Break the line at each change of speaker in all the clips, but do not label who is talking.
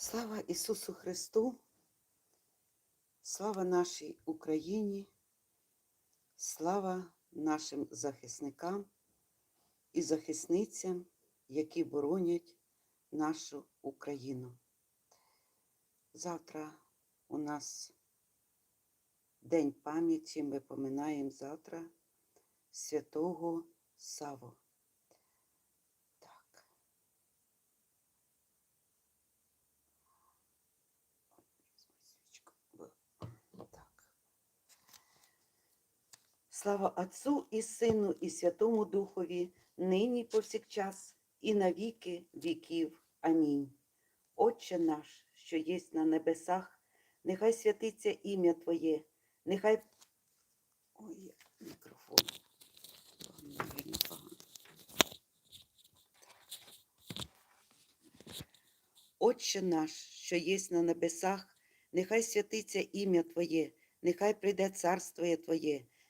Слава Ісусу Христу, слава нашій Україні, слава нашим захисникам і захисницям, які боронять нашу Україну. Завтра у нас День пам'яті, ми поминаємо завтра святого Саву. Слава Отцу і Сину, і Святому Духові, нині повсякчас, і на віки віків. Амінь. Отче наш, що єсть на небесах, нехай святиться ім'я Твоє, нехай. Ой, мікрофон. Отче наш, що єсть на небесах, нехай святиться ім'я Твоє, нехай прийде царство Твоє,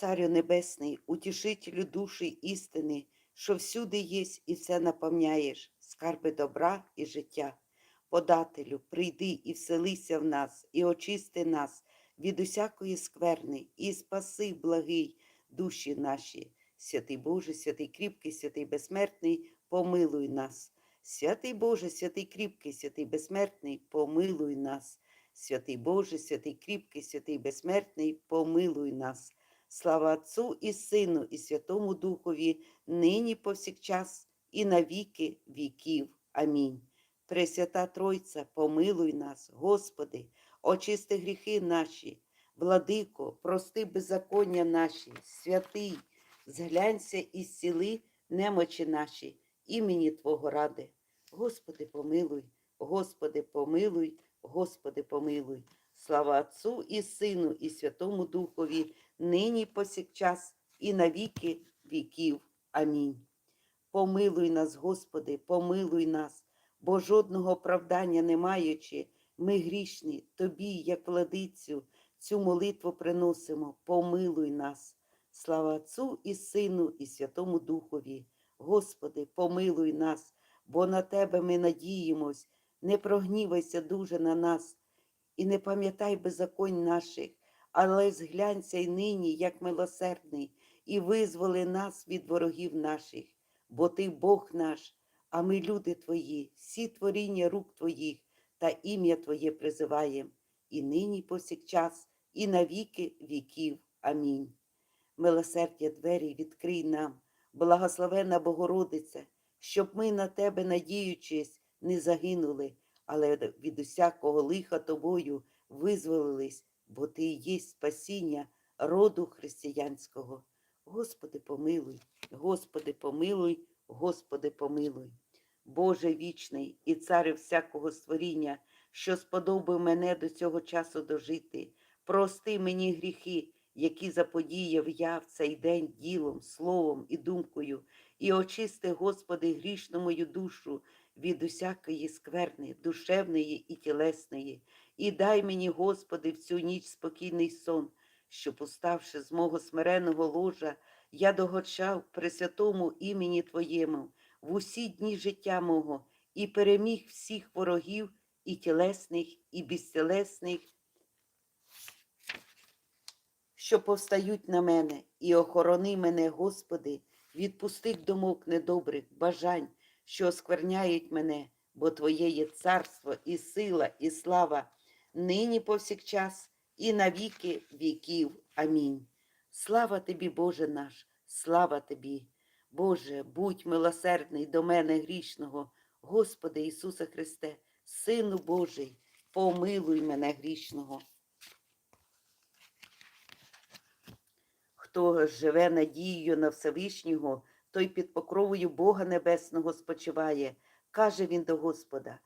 Царю Небесний, утішителю душі істини, що всюди єсть і все наповняєш, скарби добра і життя. Подателю, прийди і вселися в нас, і очисти нас від усякої скверни, і спаси, благий, душі наші. Святий Боже, святий кріпкий, святий безсмертний, помилуй нас. Святий Боже, святий кріпкий, святий безсмертний, помилуй нас. Святий Боже, святий кріпкий, святий безсмертний, помилуй нас. Слава Отцу і Сину, і Святому Духові, нині повсякчас, і на віки віків. Амінь. Пресвята Тройця, помилуй нас, Господи, очисти гріхи наші, владико, прости беззаконня наші, святий, зглянься і зціли немочі наші, імені Твого ради. Господи, помилуй, Господи, помилуй, Господи, помилуй. Слава Отцу і Сину, і Святому Духові, нині повсякчас, і на віки віків. Амінь. Помилуй нас, Господи, помилуй нас, бо жодного оправдання не маючи, ми грішні, Тобі, як владицю, цю молитву приносимо, помилуй нас. Слава Отцу і Сину, і Святому Духові. Господи, помилуй нас, бо на Тебе ми надіємось, не прогнівайся дуже на нас, і не пам'ятай беззаконь наших, але зглянься й нині, як милосердний, і визволи нас від ворогів наших, бо Ти Бог наш, а ми люди Твої, всі творіння рук Твоїх та ім'я Твоє призиваєм, і нині повсякчас, і на віки віків. Амінь. Милосердя двері відкрий нам, благословена Богородиця, щоб ми на Тебе, надіючись, не загинули, але від усякого лиха Тобою визволились, бо Ти є спасіння роду християнського. Господи, помилуй, Господи, помилуй, Господи, помилуй. Боже вічний і царю всякого створіння, що сподобав мене до цього часу дожити, прости мені гріхи, які заподіяв я в цей день ділом, словом і думкою, і очисти, Господи, грішну мою душу від усякої скверни, душевної і тілесної, і дай мені, Господи, в цю ніч спокійний сон, щоб, уставши з мого смиреного ложа, я догочав при святому імені Твоєму в усі дні життя мого і переміг всіх ворогів і тілесних, і безтілесних, що повстають на мене, і охорони мене, Господи, від пустих думок недобрих, бажань, що оскверняють мене, бо Твоє є царство, і сила, і слава, нині повсякчас, і на віки віків. Амінь. Слава тобі, Боже наш, слава тобі. Боже, будь милосердний до мене грішного, Господи Ісусе Христе, Сину Божий, помилуй мене грішного. Хто живе надією на Всевишнього, той під покровою Бога Небесного спочиває. Каже він до Господа: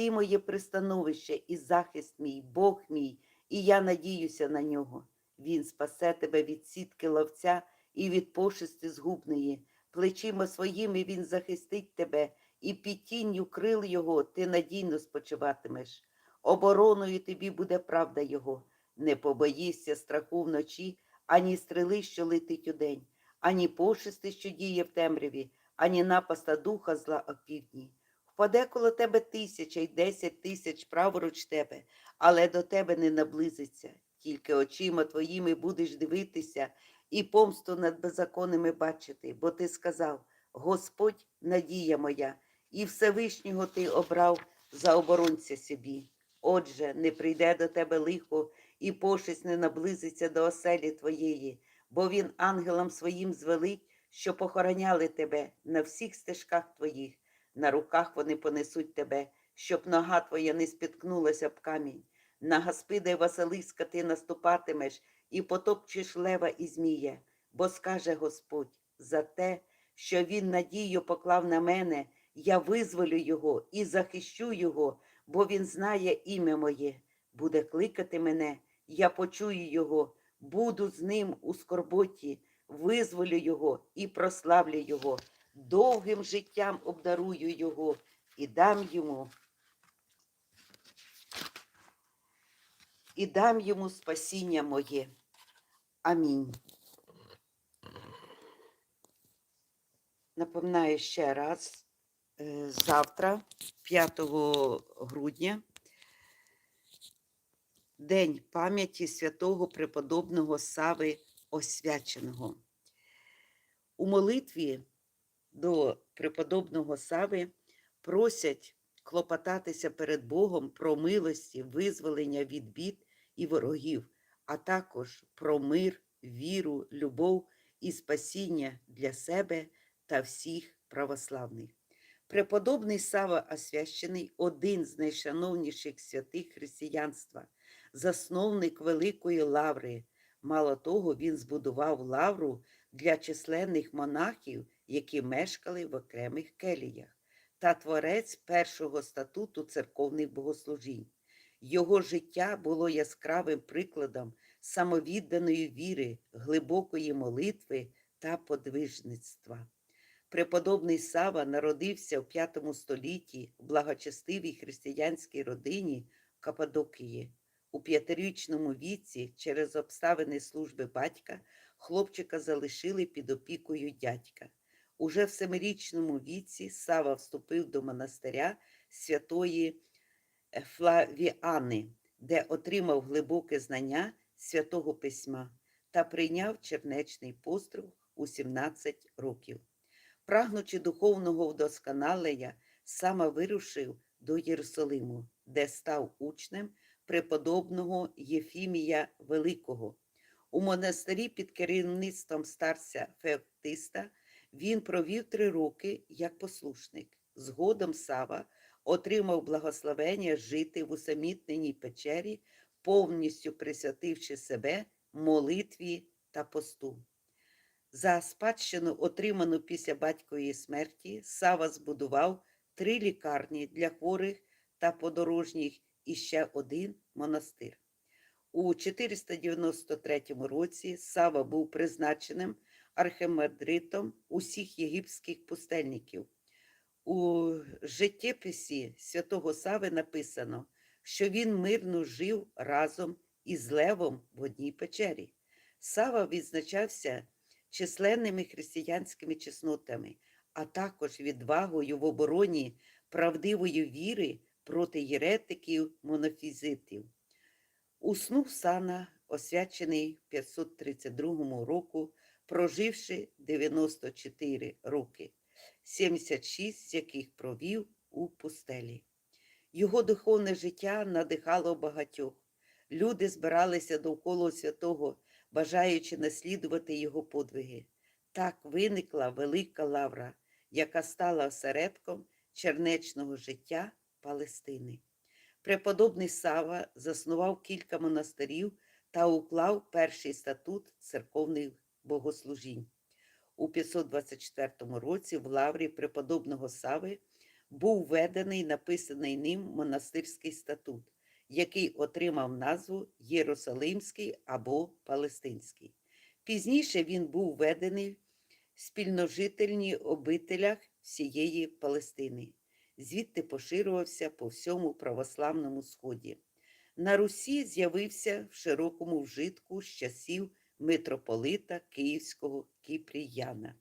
Ти моє пристановище і захист мій, Бог мій, і я надіюся на нього. Він спасе тебе від сітки ловця і від пошисти згубної. Плечима своїми він захистить тебе, і під тінню крил його ти надійно спочиватимеш. Обороною тобі буде правда його. Не побоїшся страху вночі, ані стріли, що летить удень, ані пошисти, що діє в темряві, ані напаста духа зла опівдні. Впаде коло тебе тисяча й десять тисяч праворуч тебе, але до тебе не наблизиться. Тільки очима твоїми будеш дивитися і помсту над беззаконними бачити, бо ти сказав: Господь надія моя, і Всевишнього ти обрав за оборонця собі. Отже, не прийде до тебе лихо, і пошесть не наблизиться до оселі твоєї, бо він ангелам своїм звелить, що похороняли тебе на всіх стежках твоїх, на руках вони понесуть тебе, щоб нога твоя не спіткнулася б камінь. На Гаспида й Василиска ти наступатимеш і потопчеш лева і змія, бо скаже Господь, за те, що він надію поклав на мене, я визволю його і захищу його, бо він знає ім'я моє, буде кликати мене, я почую його, буду з ним у скорботі, визволю його і прославлю його, довгим життям обдарую його і дам йому. І дам йому спасіння моє. Амінь. Напоминаю ще раз, е, завтра, 5 грудня, День пам'яті святого преподобного Сави Освяченого. У молитві до преподобного Сави просять клопотатися перед Богом про милості, визволення від бід і ворогів, а також про мир, віру, любов і спасіння для себе та всіх православних. Преподобний Сава Освящений один з найшановніших святих християнства, засновник Великої Лаври. Мало того, він збудував лавру для численних монахів, які мешкали в окремих келіях, та творець першого статуту церковних богослужінь. Його життя було яскравим прикладом самовідданої віри, глибокої молитви та подвижництва. Преподобний Сава народився в V столітті в благочестивій християнській родині Кападокії. У п'ятирічному віці через обставини служби батька хлопчика залишили під опікою дядька. Уже в семирічному віці Сава вступив до монастиря святої Флавіани, де отримав глибоке знання святого письма та прийняв чернечний постриг у 17 років. Прагнучи духовного вдосконалення, саме вирушив до Єрусалиму, де став учнем преподобного Єфімія Великого. У монастирі під керівництвом старця Феоктиста він провів три роки як послушник. Згодом Сава отримав благословення жити в усамітненій печері, повністю присвятивши себе молитві та посту. За спадщину, отриману після батькової смерті, Сава збудував три лікарні для хворих та подорожніх і ще один монастир. У 493 році Сава був призначеним архимандритом усіх єгипетських пустельників. У життєписі святого Сави написано, що він мирно жив разом із Левом в одній печері. Сава відзначався численними християнськими чеснотами, а також відвагою в обороні правдивої віри проти єретиків монофізитів. Уснув сана, освячений 532 року, проживши 94 роки, 76 з яких провів у пустелі. Його духовне життя надихало багатьох. Люди збиралися довкола святого, бажаючи наслідувати його подвиги. Так виникла велика лавра, яка стала осередком чернечного життя Палестини. Преподобний Сава заснував кілька монастирів та уклав перший статут церковних богослужінь. У 524 році в лаврі преподобного Сави був введений написаний ним монастирський статут, який отримав назву Єрусалимський або Палестинський. Пізніше він був введений в спільножительні обителях всієї Палестини. Звідти поширювався по всьому православному сході. На Русі з'явився в широкому вжитку з часів митрополита Київського Кіпріяна.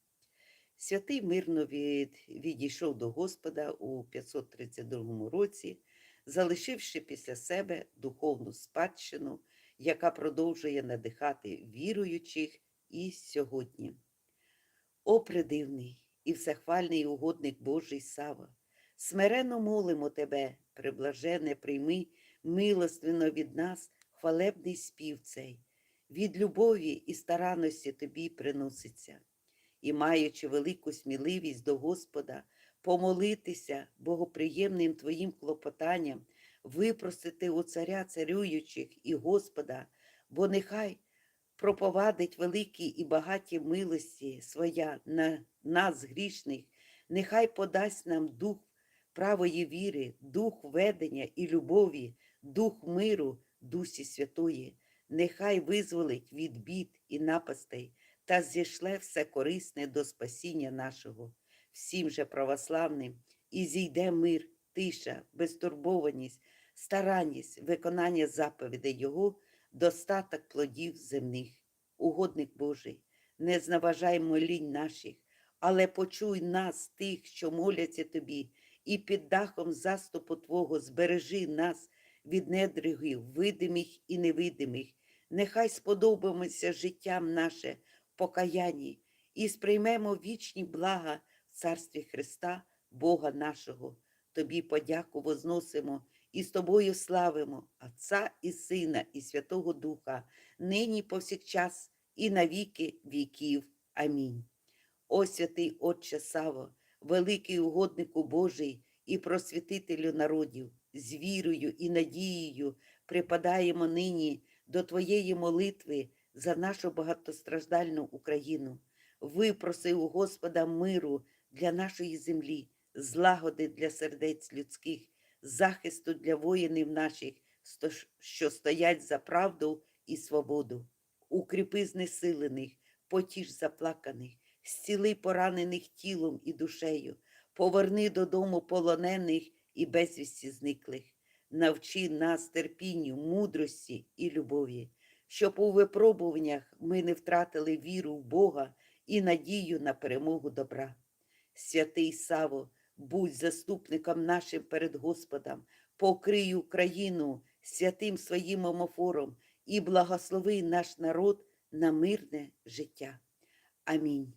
Святий мирно від, відійшов до Господа у 532 році, залишивши після себе духовну спадщину, яка продовжує надихати віруючих і сьогодні. О, придивний і всехвальний угодник Божий Сава, смиренно молимо Тебе, приблажене, прийми милостивно від нас хвалебний спів цей, від любові і старанності Тобі приноситься. І, маючи велику сміливість до Господа, помолитися богоприємним Твоїм клопотанням, випросити у царя царюючих і Господа, бо нехай проповадить великі і багаті милості своя на нас, грішних, нехай подасть нам дух правої віри, дух ведення і любові, дух миру, Дусі Святої, нехай визволить від бід і напастей та зійшле все корисне до спасіння нашого, всім же православним, і зійде мир, тиша, безтурбованість, старанність, виконання заповідей Його, достаток плодів земних. Угодник Божий, не зневажай молінь наших, але почуй нас, тих, що моляться тобі, і під дахом заступу Твого збережи нас від недригів, видимих і невидимих. Нехай сподобаємося життям наше покаянні і сприймемо вічні блага в Царстві Христа, Бога нашого. Тобі подяку возносимо і з тобою славимо Отця і Сина, і Святого Духа, нині повсякчас і на віки віків. Амінь. О святий Отче Саво, великий угоднику Божий і просвітителю народів, з вірою і надією припадаємо нині до Твоєї молитви за нашу багатостраждальну Україну. Випроси у Господа миру для нашої землі, злагоди для сердець людських, захисту для воїнів наших, що стоять за правду і свободу. Укріпи знесилених, потіш заплаканих, зціли поранених тілом і душею, поверни додому полонених і безвісті зниклих. Навчи нас терпінню, мудрості і любові щоб у випробуваннях ми не втратили віру в Бога і надію на перемогу добра. Святий Саво, будь заступником нашим перед Господом, покрий Україну святим своїм омофором і благослови наш народ на мирне життя. Амінь.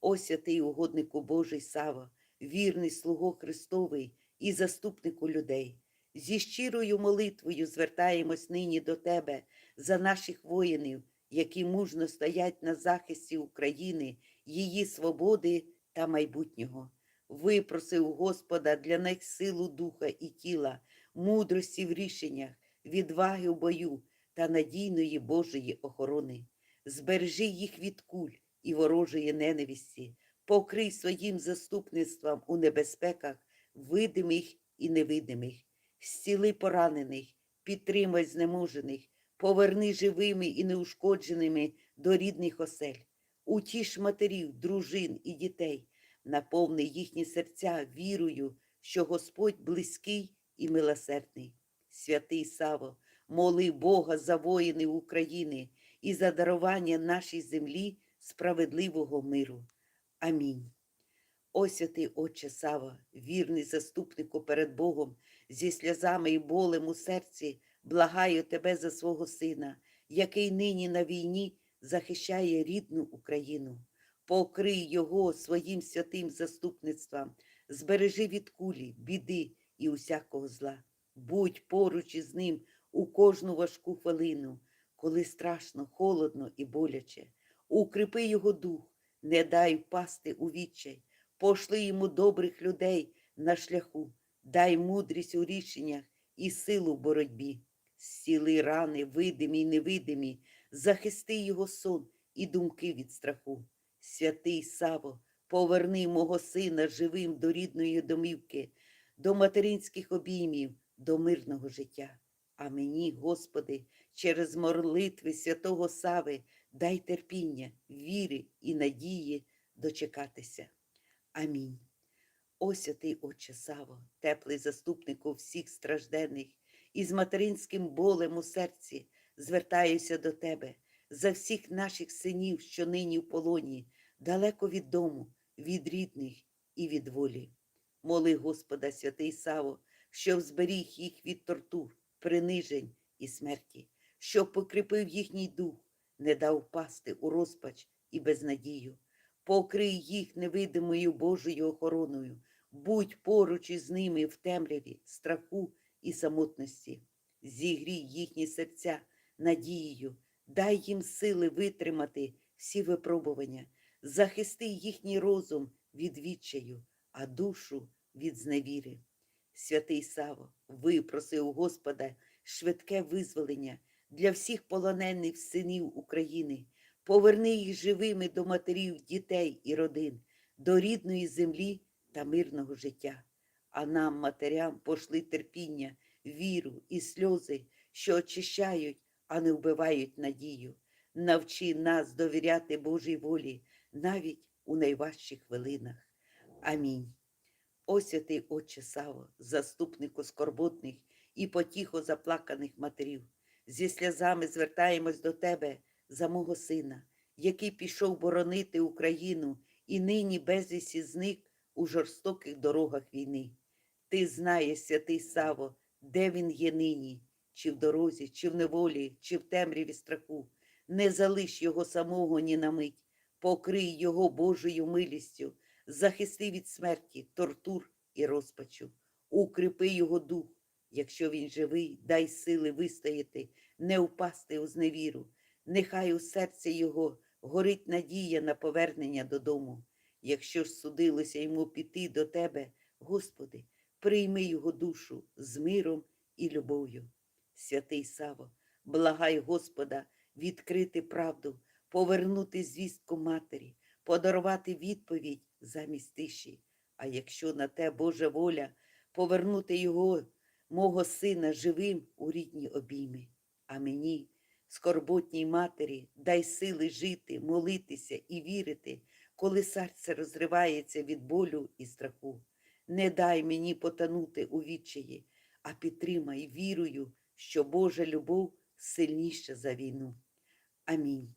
О святий угоднику Божий Сава, вірний слуго Христовий і заступнику людей. Зі щирою молитвою звертаємось нині до Тебе за наших воїнів, які мужно стоять на захисті України, її свободи та майбутнього. Випроси у Господа для них силу духа і тіла, мудрості в рішеннях, відваги в бою та надійної Божої охорони. Збережи їх від куль і ворожої ненависті, покрий своїм заступництвом у небезпеках, видимих і невидимих, зціли поранених, підтримай знеможених, поверни живими і неушкодженими до рідних осель, утіш матерів, дружин і дітей, наповни їхні серця вірою, що Господь близький і милосердний. Святий Саво, моли Бога за воїни України і за дарування нашій землі справедливого миру. Амінь. О святий Отче Сава, вірний заступнику перед Богом, зі сльозами і болем у серці, благаю тебе за свого сина, який нині на війні захищає рідну Україну. Покрий його своїм святим заступництвом, збережи від кулі, біди і усякого зла. Будь поруч із ним у кожну важку хвилину, коли страшно, холодно і боляче. Укріпи його дух, не дай впасти у відчай, пошли йому добрих людей на шляху, дай мудрість у рішеннях і силу в боротьбі. Зціли рани, видимі й невидимі, захисти його сон і думки від страху. Святий Саво, поверни мого сина живим до рідної домівки, до материнських обіймів, до мирного життя. А мені, Господи, через молитви святого Сави дай терпіння, віри і надії дочекатися. Амінь. О святий Отче Саво, теплий заступнику всіх стражденних, і з материнським болем у серці звертаюся до Тебе за всіх наших синів, що нині в полоні, далеко від дому, від рідних і від волі. Моли Господа, святий Саво, щоб зберіг їх від тортур, принижень і смерті, щоб покріпив їхній дух, не дав пасти у розпач і безнадію. Покрий їх невидимою Божою охороною, будь поруч із ними в темряві, страху і самотності. Зігрій їхні серця надією, дай їм сили витримати всі випробування, захисти їхній розум від відчаю, а душу від зневіри. Святий Саво, випроси у Господа швидке визволення для всіх полонених синів України, поверни їх живими до матерів, дітей і родин, до рідної землі та мирного життя. А нам, матерям, пошли терпіння, віру і сльози, що очищають, а не вбивають надію. Навчи нас довіряти Божій волі навіть у найважчих хвилинах. Амінь. О святий Отче Саво, заступнику скорботних і потіхо заплаканих матерів, зі сльозами звертаємось до Тебе за мого сина, який пішов боронити Україну і нині безвісі зник у жорстоких дорогах війни. Ти знаєш, святий Саво, де він є нині, чи в дорозі, чи в неволі, чи в темряві страху. Не залиш його самого ні на мить, покрий його Божою милістю, захисти від смерті, тортур і розпачу, укріпи його дух, якщо він живий, дай сили вистояти, не впасти у зневіру. Нехай у серці його горить надія на повернення додому. Якщо ж судилося йому піти до тебе, Господи, прийми його душу з миром і любов'ю. Святий Саво, благай Господа відкрити правду, повернути звістку матері, подарувати відповідь замість тиші. А якщо на те Божа воля, повернути його, мого сина, живим у рідні обійми. А мені, скорботній матері, дай сили жити, молитися і вірити, коли серце розривається від болю і страху. Не дай мені потонути у відчаї, а підтримай вірою, що Божа любов сильніша за війну. Амінь.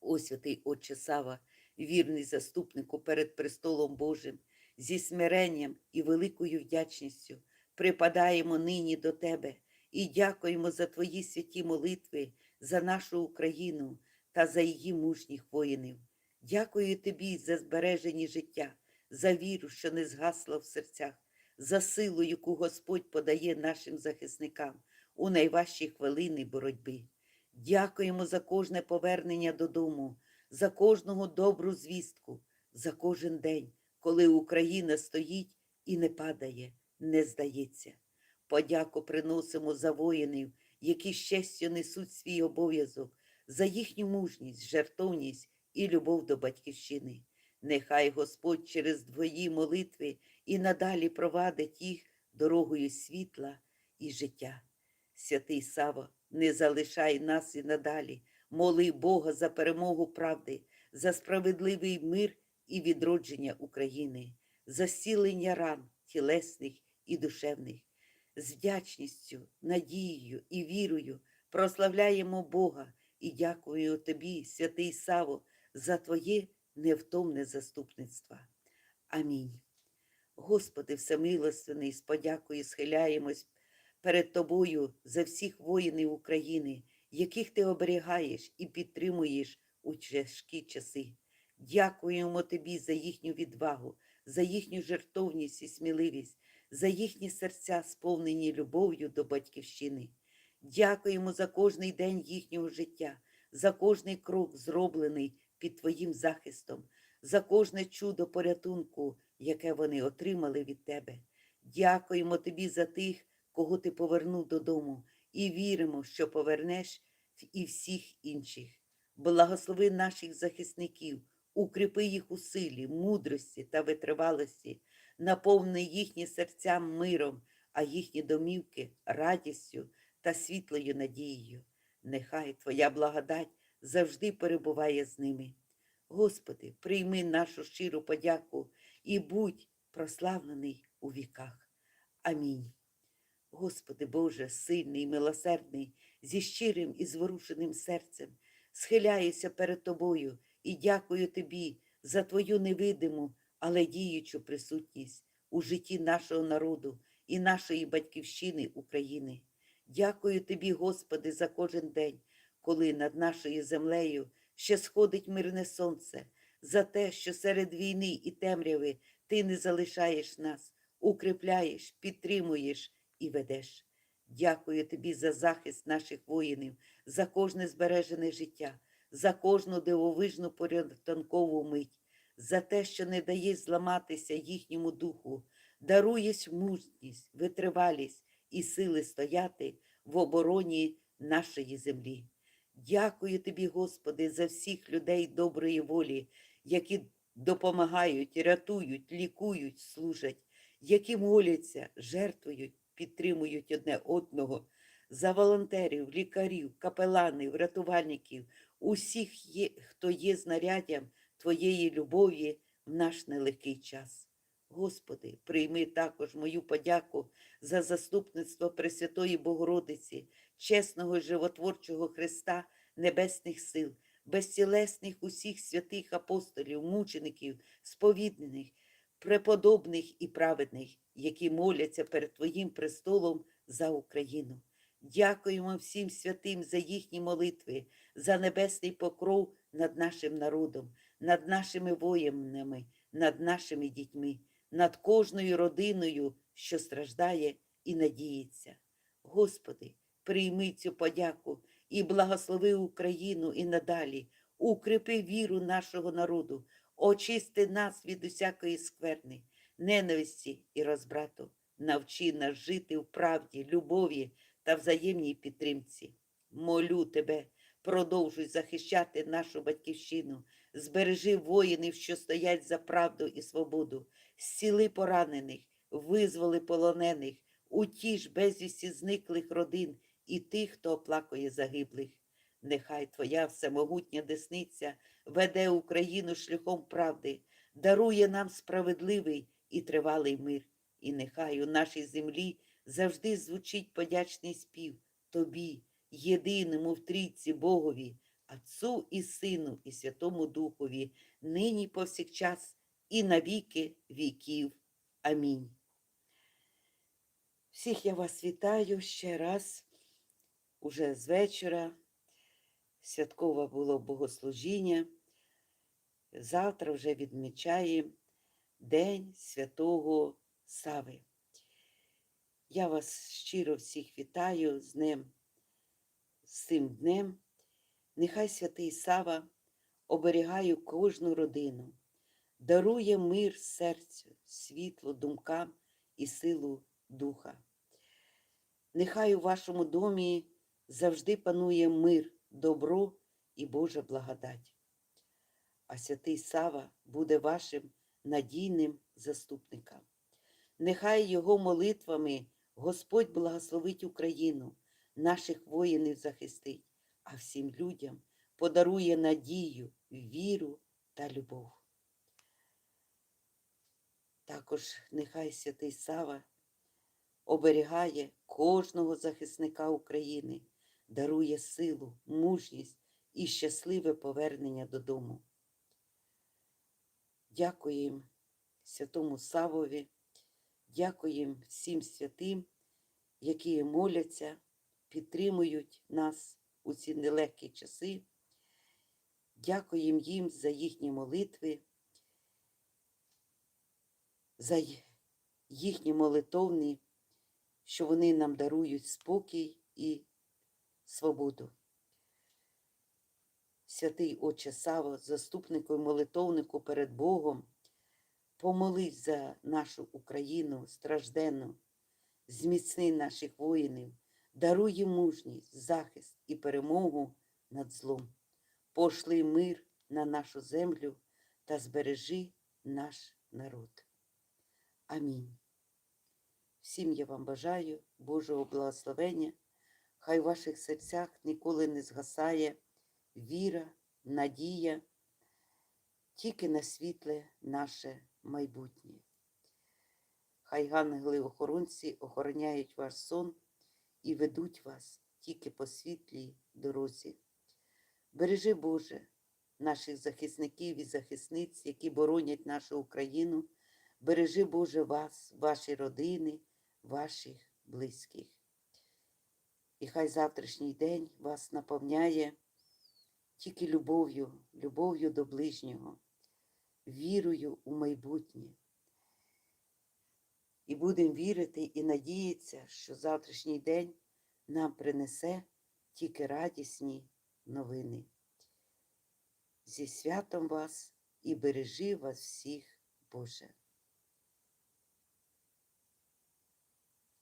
О святий Отче Сава, вірний заступнику перед престолом Божим, зі смиренням і великою вдячністю припадаємо нині до Тебе і дякуємо за Твої святі молитви, за нашу Україну та за її мужніх воїнів. Дякую Тобі за збережені життя, за віру, що не згасла в серцях, за силу, яку Господь подає нашим захисникам у найважчі хвилини боротьби. Дякуємо за кожне повернення додому, за кожного добру звістку, за кожен день, коли Україна стоїть і не падає, не здається. Подяку приносимо за воїнів, які честю несуть свій обов'язок, за їхню мужність, жертовність і любов до батьківщини. Нехай Господь через твої молитви і надалі провадить їх дорогою світла і життя. Святий Сава, не залишай нас і надалі, моли Бога за перемогу правди, за справедливий мир і відродження України, за зцілення ран тілесних і душевних. З вдячністю, надією і вірою прославляємо Бога і дякую Тобі, святий Саво, за Твоє невтомне заступництво. Амінь. Господи, всемилостивний, з подякою схиляємось перед Тобою за всіх воїнів України, яких Ти оберігаєш і підтримуєш у тяжкі часи. Дякуємо Тобі за їхню відвагу, за їхню жертовність і сміливість, за їхні серця, сповнені любов'ю до Батьківщини. Дякуємо за кожний день їхнього життя, за кожний крок, зроблений під Твоїм захистом, за кожне чудо порятунку, яке вони отримали від Тебе. Дякуємо Тобі за тих, кого ти повернув додому, і віримо, що повернеш і всіх інших. Благослови наших захисників, укріпи їх у силі, мудрості та витривалості, наповни їхні серця миром, а їхні домівки радістю та світлою надією. Нехай Твоя благодать завжди перебуває з ними. Господи, прийми нашу щиру подяку і будь прославлений у віках. Амінь. Господи Боже, сильний, милосердний, зі щирим і зворушеним серцем, схиляюся перед Тобою і дякую Тобі за Твою невидиму, але діючу присутність у житті нашого народу і нашої батьківщини України. Дякую Тобі, Господи, за кожен день, коли над нашою землею ще сходить мирне сонце, за те, що серед війни і темряви Ти не залишаєш нас, укріпляєш, підтримуєш і ведеш. Дякую тобі за захист наших воїнів, за кожне збережене життя, за кожну дивовижну порятункову мить, за те, що не даєш зламатися їхньому духу, даруєш мужність, витривалість і сили стояти в обороні нашої землі. Дякую тобі, Господи, за всіх людей доброї волі, які допомагають, рятують, лікують, служать, які моляться, жертвують, підтримують одне одного, за волонтерів, лікарів, капеланів, рятувальників, усіх, є, хто є знаряддям Твоєї любові в наш нелегкий час. Господи, прийми також мою подяку за заступництво Пресвятої Богородиці, чесного і животворчого Христа Небесних сил, безцілесних усіх святих апостолів, мучеників, сповіднених, преподобних і праведних, які моляться перед Твоїм престолом за Україну. Дякуємо всім святим за їхні молитви, за небесний покров над нашим народом, над нашими воїнами, над нашими дітьми, над кожною родиною, що страждає і надіється. Господи, прийми цю подяку і благослови Україну і надалі, укріпи віру нашого народу, очисти нас від усякої скверни, ненависті і розбрату, навчи нас жити в правді, любові та взаємній підтримці. Молю тебе, продовжуй захищати нашу батьківщину, збережи воїнів, що стоять за правду і свободу, зціли поранених, визволи полонених, утіш безвісті зниклих родин і тих, хто оплакує загиблих. Нехай Твоя всемогутня десниця веде Україну шляхом правди, дарує нам справедливий і тривалий мир. І нехай у нашій землі завжди звучить подячний спів Тобі, єдиному в трійці Богові, Отцу і Сину, і Святому Духові, нині повсякчас і на віки віків. Амінь. Всіх я вас вітаю ще раз, уже з вечора. Святкове було богослужіння. Завтра вже відмічаємо День Святого Сави. Я вас щиро всіх вітаю з ним, з цим днем. Нехай святий Сава оберігає кожну родину, дарує мир серцю, світло думкам і силу духа. Нехай у вашому домі завжди панує мир, добро і Божа благодать. А святий Сава буде вашим надійним заступником. Нехай його молитвами Господь благословить Україну, наших воїнів захистить, а всім людям подарує надію, віру та любов. Також нехай святий Сава оберігає кожного захисника України, дарує силу, мужність і щасливе повернення додому. Дякуємо святому Савові, дякуємо всім святим, які моляться, підтримують нас у ці нелегкі часи. Дякуємо їм за їхні молитви, за їхні молитовні, що вони нам дарують спокій і свободу. Святий Отче Саво, заступнику і молитовнику перед Богом, помолись за нашу Україну стражденну, зміцни наших воїнів, даруй мужність, захист і перемогу над злом. Пошли мир на нашу землю та збережи наш народ. Амінь. Всім я вам бажаю Божого благословення. Хай в ваших серцях ніколи не згасає віра, надія тільки на світле наше майбутнє. Хай ангели-охоронці охороняють ваш сон і ведуть вас тільки по світлій дорозі. Бережи Боже наших захисників і захисниць, які боронять нашу Україну. Бережи Боже вас, ваші родини, ваших близьких. І хай завтрашній день вас наповняє тільки любов'ю, любов'ю до ближнього, вірою у майбутнє. І будемо вірити і надіятися, що завтрашній день нам принесе тільки радісні новини. Зі святом вас і бережи вас всіх, Боже.